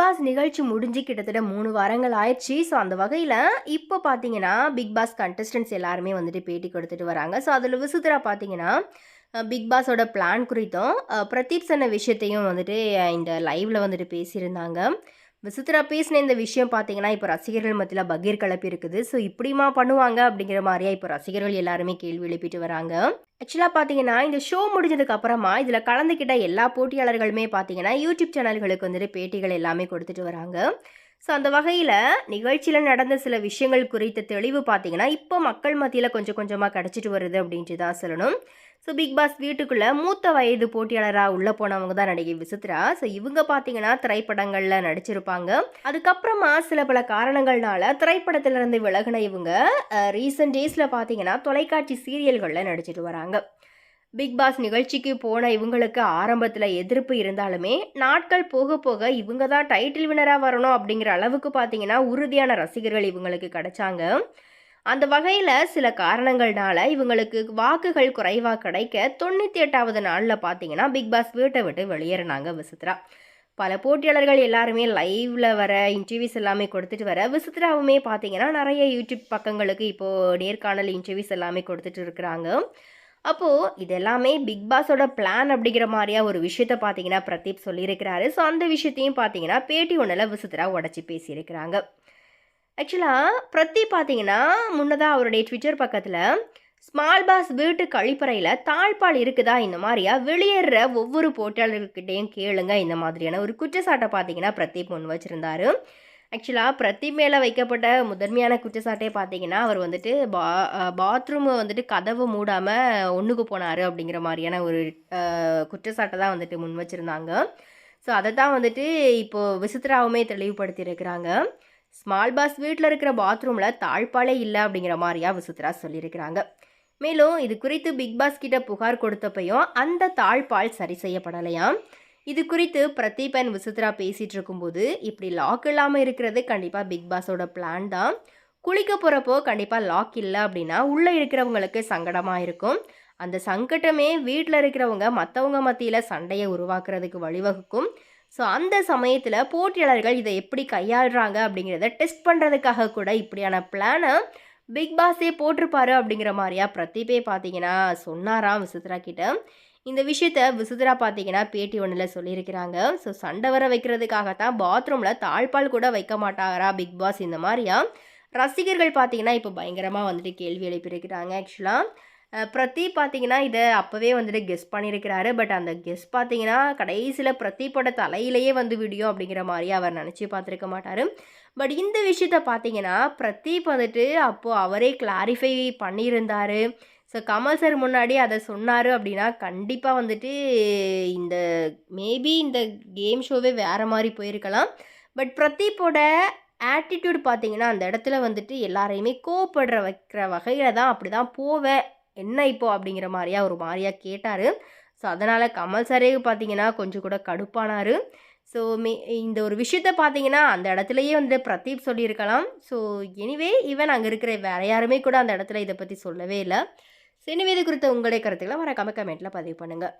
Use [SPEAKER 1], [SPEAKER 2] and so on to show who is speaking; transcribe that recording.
[SPEAKER 1] Pass நிகழ்ச்சி முடிஞ்சு கிட்டத்தட்ட மூணு வாரங்கள் ஆயிடுச்சு. ஸோ அந்த வகையில் இப்போ பார்த்தீங்கன்னா பிக் பாஸ் கண்டஸ்டன்ஸ் எல்லாருமே வந்துட்டு பேட்டி கொடுத்துட்டு வராங்க. ஸோ அதில் விசித்திரா பார்த்தீங்கன்னா பிக் பாஸோட பிளான் குறித்தும் பிரதீப் சொன்ன விஷயத்தையும் வந்துட்டு இந்த லைவில் வந்துட்டு பேசியிருந்தாங்க. விசித்திரா பேசின இந்த விஷயம் பார்த்தீங்கன்னா இப்போ ரசிகர்கள் மத்தியில் பகீர் கலப்பி இருக்குது. ஸோ இப்படிமா பண்ணுவாங்க அப்படிங்கிற மாதிரியா இப்போ ரசிகர்கள் எல்லாருமே கேள்வி எழுப்பிட்டு வராங்க. ஆக்சுவலாக பார்த்தீங்கன்னா இந்த ஷோ முடிஞ்சதுக்கு அப்புறமா இதில் கலந்துக்கிட்ட எல்லா போட்டியாளர்களுமே பார்த்தீங்கன்னா யூடியூப் சேனல்களுக்கு வந்துட்டு பேட்டிகள் எல்லாமே கொடுத்துட்டு வராங்க. ஸோ அந்த வகையில் நிகழ்ச்சியில் நடந்த சில விஷயங்கள் குறித்த தெளிவு பார்த்தீங்கன்னா இப்போ மக்கள் மத்தியில் கொஞ்சம் கொஞ்சமாக கிடச்சிட்டு வருது அப்படின்ட்டு தான் சொல்லணும். ஸோ பிக் பாஸ் வீட்டுக்குள்ளே மூத்த வயது போட்டியாளராக உள்ளே போனவங்க தான் நடிகை விசித்ரா. ஸோ இவங்க பார்த்தீங்கன்னா திரைப்படங்களில் நடிச்சிருப்பாங்க. அதுக்கப்புறமா சில பல காரணங்கள்னால திரைப்படத்திலிருந்து விலகின இவங்க ரீசெண்ட் டேஸில் பார்த்தீங்கன்னா தொலைக்காட்சி சீரியல்களில் நடிச்சிட்டு வராங்க. பிக் பாஸ் நிகழ்ச்சிக்கு போன இவங்களுக்கு ஆரம்பத்தில் எதிர்ப்பு இருந்தாலுமே நாட்கள் போக போக இவங்க தான் டைட்டில் வினராக வரணும் அப்படிங்கிற அளவுக்கு பார்த்தீங்கன்னா உறுதியான ரசிகர்கள் இவங்களுக்கு கிடைச்சாங்க. அந்த வகையில் சில காரணங்கள்னால இவங்களுக்கு வாக்குகள் குறைவாக கிடைக்க தொண்ணூற்றி எட்டாவது நாளில் பார்த்தீங்கன்னா பிக் பாஸ் வீட்டை விட்டு வெளியேறினாங்க விசித்ரா. பல போட்டியாளர்கள் எல்லாருமே லைவ்ல வர இன்டர்வியூஸ் எல்லாமே கொடுத்துட்டு வர விசித்ராவுமே பார்த்தீங்கன்னா நிறைய யூடியூப் பக்கங்களுக்கு இப்போது நேர்காணல் இன்டர்வியூஸ் எல்லாமே கொடுத்துட்டு இருக்கிறாங்க. அப்போது இதெல்லாமே பிக் பாஸோட பிளான் அப்படிங்கிற மாதிரியா ஒரு விஷயத்த பார்த்தீங்கன்னா பிரதீப் சொல்லியிருக்கிறாரு. ஸோ அந்த விஷயத்தையும் பார்த்தீங்கன்னா பேட்டி ஒன்றில் விசித்ரா உடச்சி பேசியிருக்கிறாங்க. ஆக்சுவலாக பிரத்தி பார்த்தீங்கன்னா முன்னதாக அவருடைய ட்விட்டர் பக்கத்தில் ஸ்மால் பாஸ் வீட்டு கழிப்பறையில் தாழ்பால் இருக்குதா இந்த மாதிரியா வெளியேற ஒவ்வொரு போட்டியாளர்கிட்டையும் கேளுங்க இந்த மாதிரியான ஒரு குற்றச்சாட்டை பார்த்தீங்கன்னா பிரதீப் முன் வச்சிருந்தாரு. ஆக்சுவலாக பிரதீப் மேலே வைக்கப்பட்ட முதன்மையான குற்றச்சாட்டே பார்த்தீங்கன்னா அவர் வந்துட்டு பா பாத்ரூமை வந்துட்டு கதவு மூடாமல் ஒன்றுக்கு போனார் அப்படிங்கிற மாதிரியான ஒரு குற்றச்சாட்டை தான் வந்துட்டு முன் வச்சுருந்தாங்க. ஸோ அதை தான் வந்துட்டு இப்போது விசித்ராவுமே தெளிவுபடுத்தியிருக்கிறாங்க. ஸ்மால் பாஸ் வீட்டில் இருக்கிற பாத்ரூமில் தாழ்பாலே இல்லை அப்படிங்கிற மாதிரியா விசித்ரா சொல்லியிருக்கிறாங்க. மேலும் இது குறித்து பிக் பாஸ் கிட்ட புகார் கொடுத்தப்பையும் அந்த தாழ்பால் சரி செய்யப்படலையாம் இது குறித்து பிரதீப் அண்ட் விசித்ரா பேசிகிட்டு இருக்கும்போது இப்படி லாக் இல்லாமல் இருக்கிறது கண்டிப்பாக பிக் பாஸோட பிளான் தான். குளிக்க போகிறப்போ கண்டிப்பாக லாக் இல்லை அப்படின்னா உள்ளே இருக்கிறவங்களுக்கு சங்கடமாக இருக்கும். அந்த சங்கடமே வீட்டில் இருக்கிறவங்க மற்றவங்க மத்தியில் சண்டையை உருவாக்குறதுக்கு வழிவகுக்கும். ஸோ அந்த சமயத்தில் போட்டியாளர்கள் இதை எப்படி கையாளுறாங்க அப்படிங்கிறத டெஸ்ட் பண்ணுறதுக்காக கூட இப்படியான பிளானை பிக் பாஸே போட்டிருப்பாரு அப்படிங்கிற மாதிரியா பிரதீபே பார்த்தீங்கன்னா சொன்னாராம் விசுத்ரா கிட்ட. இந்த விஷயத்த விசுத்ரா பார்த்தீங்கன்னா பேட்டி ஒன்றில் சொல்லியிருக்கிறாங்க. ஸோ சண்டை வர வைக்கிறதுக்காகத்தான் பாத்ரூமில் தாழ்பால் கூட வைக்க மாட்டாரா பிக் பாஸ் இந்த மாதிரியா? ரசிகர்கள் பார்த்தீங்கன்னா இப்போ பயங்கரமாக வந்துட்டு கேள்வி எழுப்பியிருக்கிறாங்க ஆக்சுவலாக பிரதீப் பார்த்தீங்கன்னா இதை அப்போவே வந்துட்டு கெஸ் பண்ணியிருக்கிறாரு பட் அந்த கெஸ் பார்த்தீங்கன்னா கடைசியில் பிரதீப்போட தலையிலேயே வந்து விடியும் அப்படிங்கிற மாதிரி அவர் நினச்சி பார்த்துருக்க மாட்டார். பட் இந்த விஷயத்த பார்த்தீங்கன்னா பிரதீப் வந்துட்டு அப்போது அவரே கிளாரிஃபை பண்ணியிருந்தார். ஸோ கமல் சார் முன்னாடி அதை சொன்னார் அப்படின்னா கண்டிப்பாக வந்துட்டு இந்த மேபி இந்த கேம் ஷோவே வேறு மாதிரி போயிருக்கலாம். பட் பிரதீப்போட ஆட்டிடியூட் பார்த்தீங்கன்னா அந்த இடத்துல வந்துட்டு எல்லாரையுமே கோவப்படுற வைக்கிற வகையில் தான் அப்படி தான் போவேன் என்ன இப்போ அப்படிங்கிற மாதிரியா ஒரு மாதிரியா கேட்டார். ஸோ அதனால் கமல் சாரே பார்த்தீங்கன்னா கொஞ்சம் கூட கடுப்பானார். ஸோ மே இந்த ஒரு விஷயத்த பார்த்தீங்கன்னா அந்த இடத்துலையே வந்து பிரதீப் சொல்லியிருக்கலாம். ஸோ எனிவே ஈவன் அங்கே இருக்கிற வேற யாருமே கூட அந்த இடத்துல இதை பற்றி சொல்லவே இல்லை. ஸோ எனவே இது குறித்த உங்களுடைய கருத்துக்களை மறக்காம கமெண்ட்டில் பதிவு பண்ணுங்கள்